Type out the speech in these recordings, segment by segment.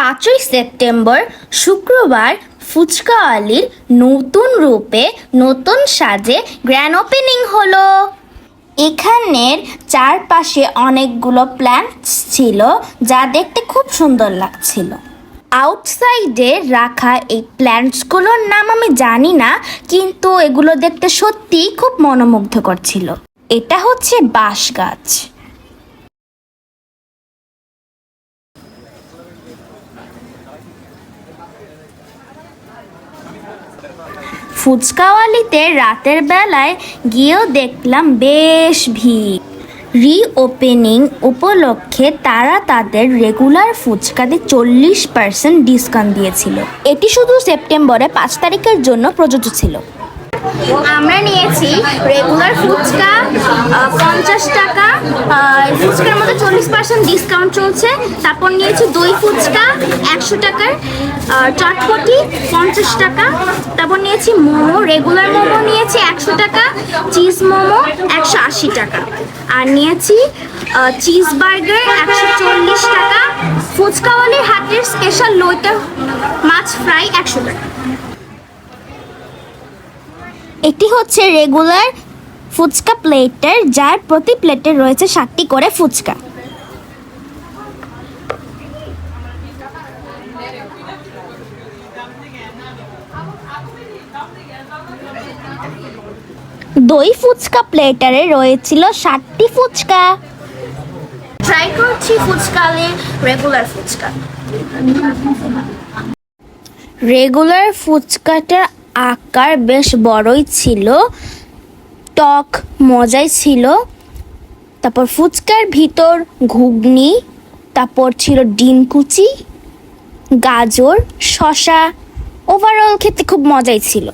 পাঁচই সেপ্টেম্বর শুক্রবার ফুচকা আলির নতুন রূপে নতুন সাজে গ্র্যান্ড ওপেনিং হলো। এখানের চারপাশে অনেকগুলো প্ল্যান্টস ছিল যা দেখতে খুব সুন্দর লাগছিল। আউটসাইডে রাখা এই প্ল্যান্টসগুলোর নাম আমি জানি না, কিন্তু এগুলো দেখতে সত্যিই খুব মনোমুগ্ধকর ছিল। এটা হচ্ছে বাঁশ গাছ ফুচকাওয়ালিতে রাতের বেলায় গিয়েও দেখলাম বেশ ভিড়। রিওপেনিং উপলক্ষে তারা তাদের রেগুলার ফুচকাতে চল্লিশ পার্সেন্ট ডিসকাউন্ট দিয়েছিল। এটি শুধু সেপ্টেম্বরে পাঁচ তারিখের জন্য প্রযোজ্য ছিল। আমরা নিয়েছি রেগুলার ফুচকা পঞ্চাশ টাকা ফুচকার মধ্যে চল্লিশ পার্সেন্ট ডিসকাউন্ট চলছে। তারপর নিয়েছি দই ফুচকা, একশো টাকার চটপটি, পঞ্চাশ টাকা। তারপর নিয়েছি মোমো রেগুলার মোমো নিয়েছি একশো টাকা চিজ মোমো একশো আশি টাকা। আর নিয়েছি চিজ বার্গার একশো চল্লিশ টাকা। ফুচকাওয়ালির হাটের স্পেশাল লইটা মাছ ফ্রাই একশো টাকা। এটি হচ্ছে রেগুলার ফুচকা প্লেটার যার প্রতি প্লেটে রয়েছে সাতটি করে ফুচকা। দই ফুচকা প্লেটারে রয়েছিল ষাটটি ফুচকা। ট্রাই করছি ফুচকালের রেগুলার ফুচকা। রেগুলার ফুচকাটার আকার বেশ বড়ই ছিল, টক মজাই ছিল। তারপর ফুচকার ভিতর ঘুগনি, তারপর ছিল ডিম কুচি, গাজর শশা ওভারঅল খেতে খুব মজাই ছিল।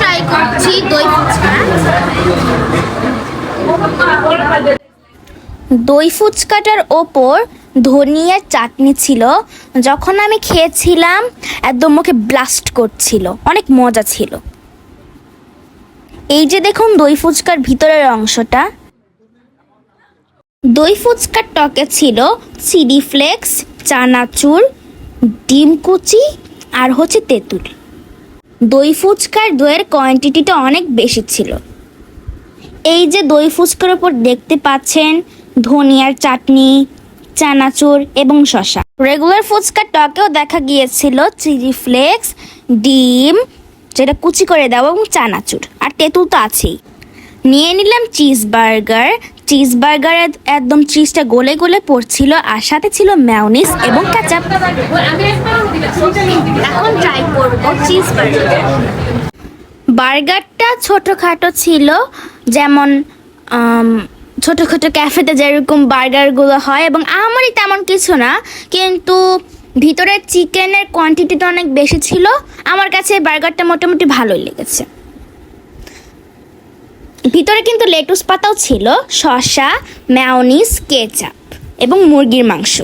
ট্রাই করছি দই ফুচকা। দই ফুচকাটার ওপর ধনিয়ার চাটনি ছিল, যখন আমি খেয়েছিলাম, একদম মুখে ব্লাস্ট করছিল, অনেক মজা ছিল। এই যে দেখুন দই ফুচকার ভিতরের অংশটা। দই ফুচকার টকে ছিল চিলি ফ্লেক্স, চানাচুর, ডিম কুচি আর হচ্ছে তেঁতুল। দই ফুচকার দইয়ের কোয়ান্টিটিটা অনেক বেশি ছিল। এই যে দই ফুচকার ওপর দেখতে পাচ্ছেন ধনিয়ার চাটনি, চানাচুর এবং শশা রেগুলার ফুচকার টকেও দেখা গিয়েছিল, চিলি ফ্লেক্স, ডিম, যেটা কুচি করে দেওয়া এবং চানাচুর। আর তেঁতুল তো আছেই। নিয়ে নিলাম চিজ বার্গার চিজ বার্গারে একদম চিজটা গলে গলে পড়ছিল আর সাথে ছিল ম্যাওনিস এবং বার্গার বার্গারটা ছোটোখাটো ছিল, যেমন ছোটোখাটো ক্যাফেতে যেরকম বার্গারগুলো হয় এবং আমারই তেমন কিছু না, কিন্তু ভিতরে চিকেনের কোয়ান্টিটিটা অনেক বেশি ছিল। আমার কাছে বার্গারটা মোটামুটি ভালোই লেগেছে। ভিতরে কিন্তু লেটুস পাতাও ছিল, শসা ম্যাওনিস কেচাপ এবং মুরগির মাংস।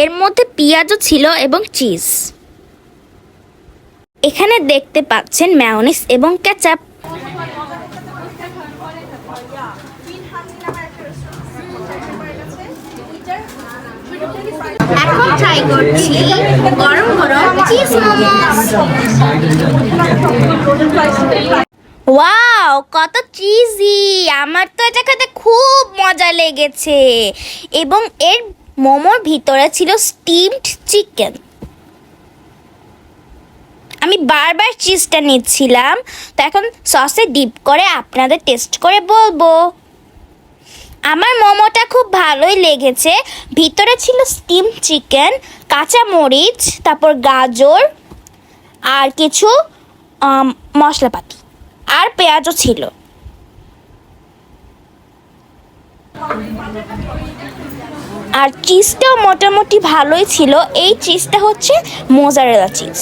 এর মধ্যে পেঁয়াজও ছিল এবং চিজ এখানে দেখতে পাচ্ছেন ম্যাওনিস এবং কেচাপ এখন ট্রাই করছি গরম গরম চিজ মোমোস ওয়াও কত চিজি আমার তো এটা খেতে খুব মজা লেগেছে। এবং এর মোমোর ভিতরে ছিল স্টিমড চিকেন আমি বারবার চিজটা নিচ্ছিলাম। তো এখন সসে ডিপ করে আপনাদের টেস্ট করে বলব। আমার মোমোটা খুব ভালোই লেগেছে। ভিতরে ছিল স্টিম চিকেন কাঁচা মরিচ, তারপর গাজর, আর কিছু মশলাপাতি, আর পেঁয়াজও ছিল। আর চিজটাও মোটামুটি ভালোই ছিল। এই চিজটা হচ্ছে মোজারেলা চিজ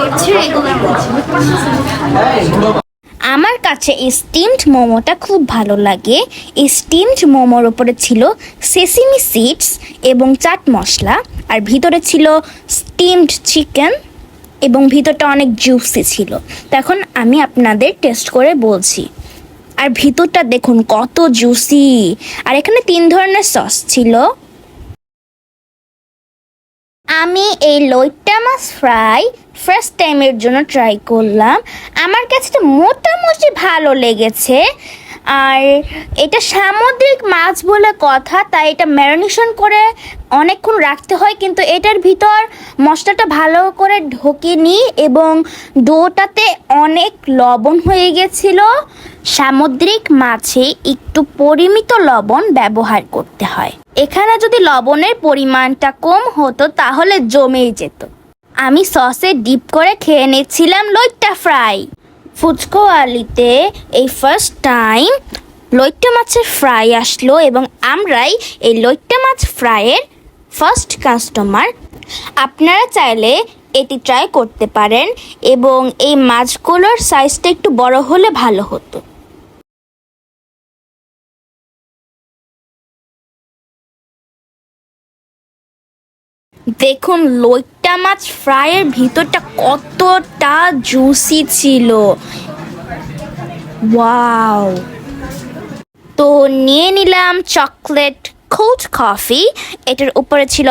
করছি আমার কাছে স্টিমড মোমোটা খুব ভালো লাগে। স্টিমড মোমোর ওপরে ছিল সেসিমি সিডস এবং চাট মশলা, আর ভিতরে ছিল স্টিমড চিকেন এবং ভিতরটা অনেক জুসি ছিল। তখন আমি আপনাদের টেস্ট করে বলছি। আর ভিতরটা দেখুন কত জুসি আর এখানে তিন ধরনের সস ছিল। আমি এই লইট্টা মাছ ফ্রাই ফার্স্ট টাইমের জন্য ট্রাই করলাম। আমার কাছে তো মোটামুটি ভালো লেগেছে। আর এটা সামুদ্রিক মাছ বলে কথা, তাই এটা ম্যারিনেশন করে অনেকক্ষণ রাখতে হয়, কিন্তু এটার ভিতর মশলাটা ভালো করে ঢোকেনি এবং ডোটাতে অনেক লবণ হয়ে গেছিল। সামুদ্রিক মাছে একটু পরিমিত লবণ ব্যবহার করতে হয়। এখানে যদি লবণের পরিমাণটা কম হতো, তাহলে জমেই যেত। আমি সসে ডিপ করে খেয়ে নিচ্ছিলাম লইট্টা ফ্রাই। ফুচকো আলিতে এই ফার্স্ট টাইম লইট্টা মাছের ফ্রাই আসলো এবং আমরাই এই লইট্টা মাছ ফ্রাইয়ের ফার্স্ট কাস্টমার আপনারা চাইলে এটি ট্রাই করতে পারেন এবং এই মাছগুলোর সাইজটা একটু বড় হলে ভালো হতো। দেখুন, লইট্টা মাছ ফ্রাইয়ের ভিতরটা কতটা জুসি ছিল। ওয়াও। তো নিয়ে নিলাম চকলেট কোল্ড কফি এটার উপরে ছিল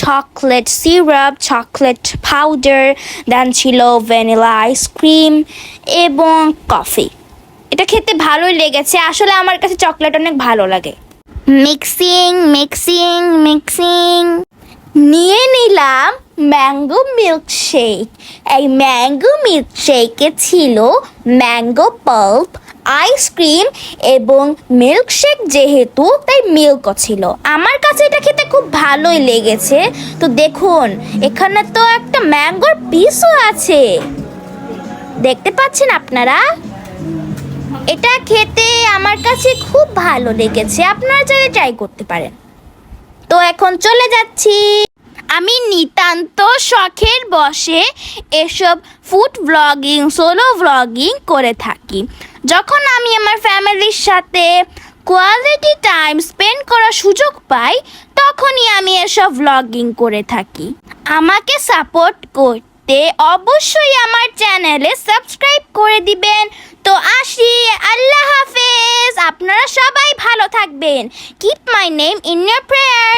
chocolate syrup chocolate powder then ছিল ভ্যানিলা আইসক্রিম এবং কফি এটা খেতে ভালোই লেগেছে। আসলে আমার কাছে চকলেট অনেক ভালো লাগে। Mixing mixing mixing. নিয়ে নিলাম ম্যাঙ্গো মিল্কশেক এই ম্যাঙ্গো মিল্কশেকে ছিল ম্যাঙ্গো পাল্প আইসক্রিম এবং মিল্কশেক যেহেতু তাই মিল্কও ছিল। আমার কাছে এটা খেতে খুব ভালোই লেগেছে। তো দেখুন, এখানে তো একটা ম্যাঙ্গোর পিসও আছে। দেখতে পাচ্ছেন আপনারা? এটা খেতে আমার কাছে খুব ভালো লেগেছে। আপনারা চাইলে ট্রাই করতে পারেন। তো এখন চলে যাচ্ছি। আমি নিতান্ত শখের বসে এসব ফুড ব্লগিং সোলো ব্লগিং করে থাকি। যখন আমি আমার ফ্যামিলির সাথে কোয়ালিটি টাইম স্পেন্ড করার সুযোগ পাই, তখনই আমি এসব ব্লগিং করে থাকি। আমাকে সাপোর্ট করতে অবশ্যই আমার চ্যানেলে সাবস্ক্রাইব করে দিবেন। তো আসি, আল্লাহ হাফেজ। আপনারা সবাই ভালো থাকবেন। Keep my name in your prayer